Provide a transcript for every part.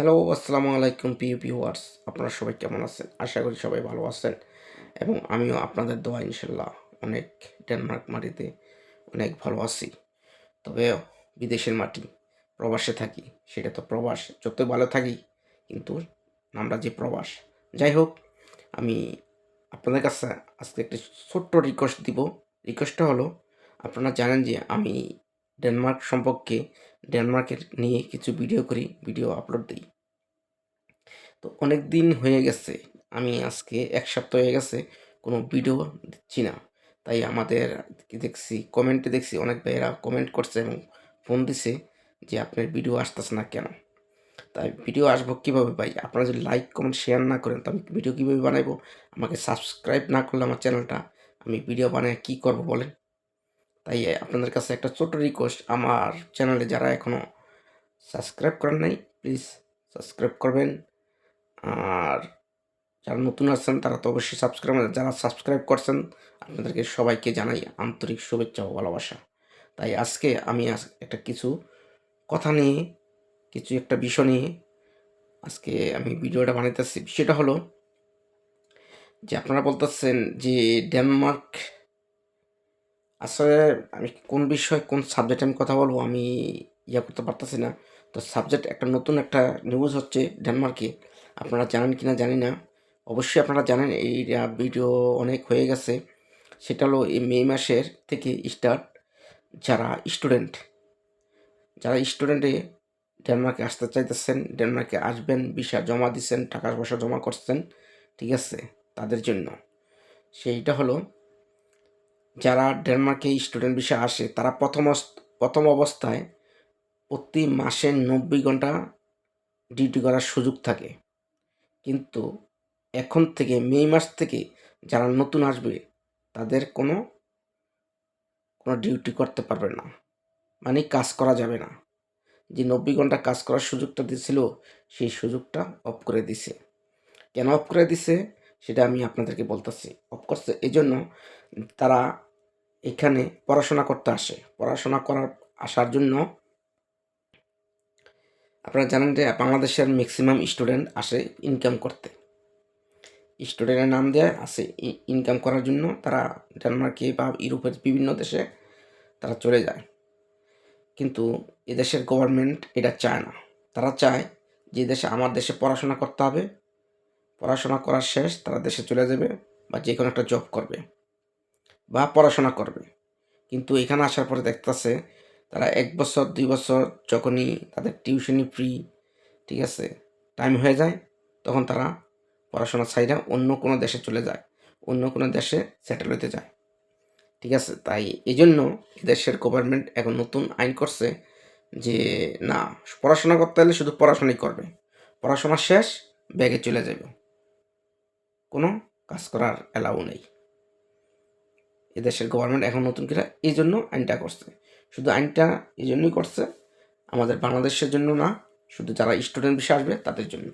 Hello আসসালামু আলাইকুম Piu viewers আপনারা সবাই কেমন আছেন? আশা করি সবাই ভালো আছেন। এবং আমিও আপনাদের দোয়া ইনশাল্লাহ অনেক ডেনমার্ক মাটিতে অনেক ভালো আছি। তবে বিদেশের মাটি, প্রবাসে থাকি, সেটা তো প্রবাস। যতই ভালো থাকি, কিন্তু আমরা যে প্রবাস। যাই হোক, আমি আপনাদের কাছে আজকে একটি ছোট্ট রিকোয়েস্ট দিব। রিকোয়েস্টটা হলো, আপনারা জানেন যে আমি ডেনমার্ক সম্পর্কে, ডেনমার্কের নিয়ে কিছু ভিডিও করি ভিডিও আপলোড দিই। তো অনেক দিন হয়ে গেছে, আমি আজকে এক সপ্তাহ হয়ে গেছে কোনো ভিডিও দিচ্ছি না। তাই আমাদের দেখছি কমেন্টে দেখছি, অনেক ভাইয়েরা কমেন্ট করছে এবং ফোন দিছে যে আপনার ভিডিও আসতেছে না কেন? তাই ভিডিও আসব কীভাবে ভাই? আপনারা যদি লাইক কমেন্ট শেয়ার না করেন তো আমি ভিডিও কীভাবে বানাবো আমাকে সাবস্ক্রাইব না করলে আমার চ্যানেলটা আমি ভিডিও বানিয়ে কী করব বলেন? তাই আপনাদের কাছে একটা ছোট রিকোয়েস্ট আমার চ্যানেলে যারা এখনও সাবস্ক্রাইব করেন নাই প্লিজ সাবস্ক্রাইব করবেন। আর যারা নতুন আছেন, তারা তো অবশ্যই সাবস্ক্রাইব যারা সাবস্ক্রাইব করছেন, আপনাদেরকে সবাইকে জানাই আন্তরিক শুভেচ্ছা ও ভালোবাসা। তাই আজকে আমি একটা কিছু কথা নিয়ে, কিছু একটা বিষয় নিয়ে আজকে আমি ভিডিওটা বানাইতেছি। বিষয়টা হলো যে আপনারা বলতেছেন যে ডেনমার্ক আসলে আমি কোন বিষয় কোন সাবজেক্টে আমি কথা বলব আমি ইয়া করতে পারতেছি না। তো সাবজেক্ট একটা নতুন একটা নিউজ হচ্ছে ডেনমার্কে আপনারা জানেন কি না জানি না। অবশ্যই আপনারা জানেন এই ভিডিও অনেক হয়ে গেছে। সেটা হলো এই মে মাসের থেকে স্টার্ট যারা স্টুডেন্ট যারা স্টুডেন্টে ডেনমার্কে আসতে চাইতেছেন ডেনমার্কে আসবেন ভিসা জমা দিচ্ছেন টাকা পয়সা জমা করছেন, ঠিক আছে, তাদের জন্য। সেইটা হলো যারা ডেনমার্কে স্টুডেন্ট বিষয়ে আসে, তারা প্রথম প্রথম অবস্থায় প্রতি মাসে নব্বই ঘণ্টা ডিউটি করার সুযোগ থাকে। কিন্তু এখন থেকে, মে মাস থেকে যারা নতুন আসবে, তাদের কোনো কোনো ডিউটি করতে পারবে না। মানে কাজ করা যাবে না। যে নব্বই ঘণ্টা কাজ করার সুযোগটা দিয়েছিল, সেই সুযোগটা অফ করে দিছে কেন অফ করে দিছে সেটা আমি আপনাদেরকে বলতেছি। অফ করছে এই জন্য তারা এখানে পড়াশোনা করতে আসে। পড়াশোনা করার আসার জন্য আপনারা জানেন যে বাংলাদেশের ম্যাক্সিমাম স্টুডেন্ট আসে ইনকাম করতে। স্টুডেন্টের নাম দেয় আসে ইনকাম করার জন্য তারা ডেনমার্কে বা ইউরোপের বিভিন্ন দেশে তারা চলে যায়। কিন্তু এদেশের গভর্নমেন্ট এটা চায় না। তারা চায় যে দেশে আমার দেশে পড়াশোনা করতে হবে। পড়াশোনা করার শেষ তারা দেশে চলে যাবে বা যে কোনো একটা জব করবে। বা পড়াশোনা করবে। কিন্তু এখানে আসার পরে দেখতেছে তারা এক বছর, দুই বছর যখনই তাদের টিউশনি ফ্রি ঠিক আছে টাইম হয়ে যায়, তখন তারা পড়াশোনা ছাইরা অন্য কোনো দেশে চলে যায়, অন্য কোনো দেশে সেটেল হতে যায়, ঠিক আছে। তাই এই জন্য দেশের গভর্নমেন্ট এখন নতুন আইন করছে যে, না, পড়াশোনা করতে হলে শুধু পড়াশোনাই করবে, পড়াশোনা শেষ, ব্যাগে চলে যাবে, কোনো কাজ করার অ্যালাউ নেই। এদেশের গভর্নমেন্ট এখন নতুন করে এই জন্য আইনটা করছে। শুধু আইনটা এই জন্যই করছে, আমাদের বাংলাদেশের জন্য না, শুধু যারা স্টুডেন্ট বিষয়ে আসবে তাদের জন্য।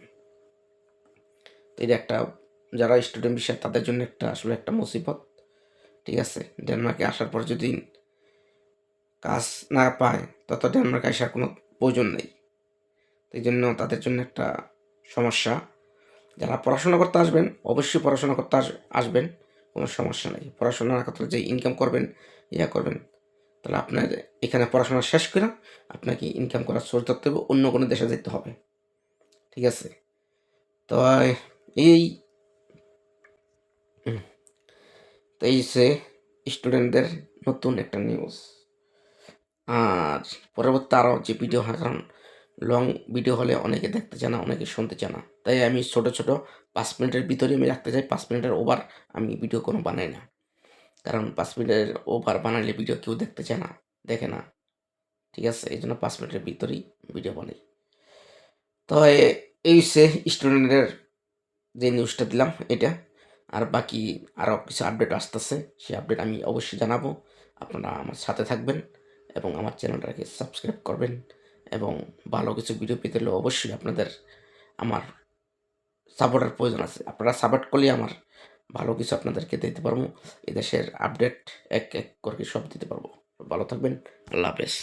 তো এটা একটা, যারা স্টুডেন্ট বিষয় তাদের জন্য একটা আসলে একটা মুসিবত, ঠিক আছে? ডেনমার্কে আসার পর যদি কাজ না পায়, তত ডেনমার্কে আসার কোনো প্রয়োজন নেই। এই জন্য তাদের জন্য একটা সমস্যা। যারা পড়াশোনা করতে আসবেন, অবশ্যই পড়াশোনা করতে আস- আসবেন। কোনো সমস্যা নেই। পড়াশোনা করতে যে ইনকাম করবেন, ইয়া করবেন। তাহলে আপনার এখানে পড়াশোনা শেষ করে আপনাকে ইনকাম করার সোর্স ধরতে হবে, অন্য কোনো দেশে যেতে হবে। ঠিক আছে? তো এই তো এই সে স্টুডেন্টদের নতুন একটা নিউজ আর পরবর্তী আরও যে ভিডিও হয়, কারণ লং ভিডিও হলে অনেকে দেখতে চায় না, অনেকে শুনতে চায় না। তাই আমি ছোট ছোট পাঁচ মিনিটের ভিতরে আমি রাখতে চাই, পাঁচ মিনিটের ওভার আমি ভিডিও কোনো বানাই না। কারণ পাঁচ মিনিটের ওভার বানাইলে ভিডিও কেউ দেখতে চায় না, দেখে না। ঠিক আছে, এই জন্য পাঁচ মিনিটের ভিতরেই ভিডিও বানাই। তো এই সে স্টুডেন্টের যে নিউজটা দিলাম, এটা। আর বাকি আরও কিছু আপডেট আসতেছে সেই আপডেট আমি অবশ্যই জানাব। আপনারা আমার সাথে থাকবেন এবং আমার চ্যানেলটাকে সাবস্ক্রাইব করবেন। এবং ভালো কিছু ভিডিও পেতে হলে অবশ্যই আপনাদের আমার সাপোর্টের প্রয়োজন আছে। আপনারা সাপোর্ট করলে আমার ভালো কিছু আপনাদেরকে দিতে পারব। এদেশের আপডেট এক এক করে সব দিতে পারব। ভালো থাকবেন। আল্লাহ হাফেজ।